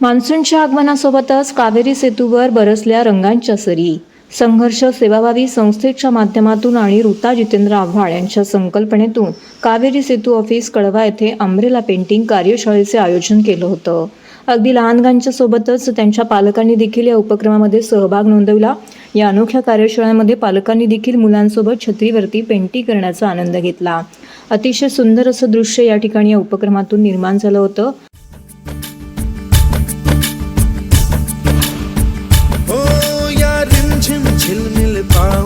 मान्सूनच्या आगमनासोबतच कावेरी सेतूवर बरसल्या रंगांच्या सरी. संघर्ष सेवाभावी संस्थेच्या माध्यमातून आणि ऋता जितेंद्र आव्हाड यांच्या संकल्पनेतून कावेरी सेतू ऑफिस कळवा येथे अम्ब्रेला पेंटिंग कार्यशाळेचे आयोजन केलं होतं. अगदी लहानगांच्या सोबतच त्यांच्या पालकांनी देखील या उपक्रमामध्ये सहभाग नोंदवला. या अनोख्या कार्यशाळेमध्ये पालकांनी देखील मुलांसोबत छत्रीवरती पेंटिंग करण्याचा आनंद घेतला. अतिशय सुंदर असं दृश्य या ठिकाणी या उपक्रमातून निर्माण झालं होतं.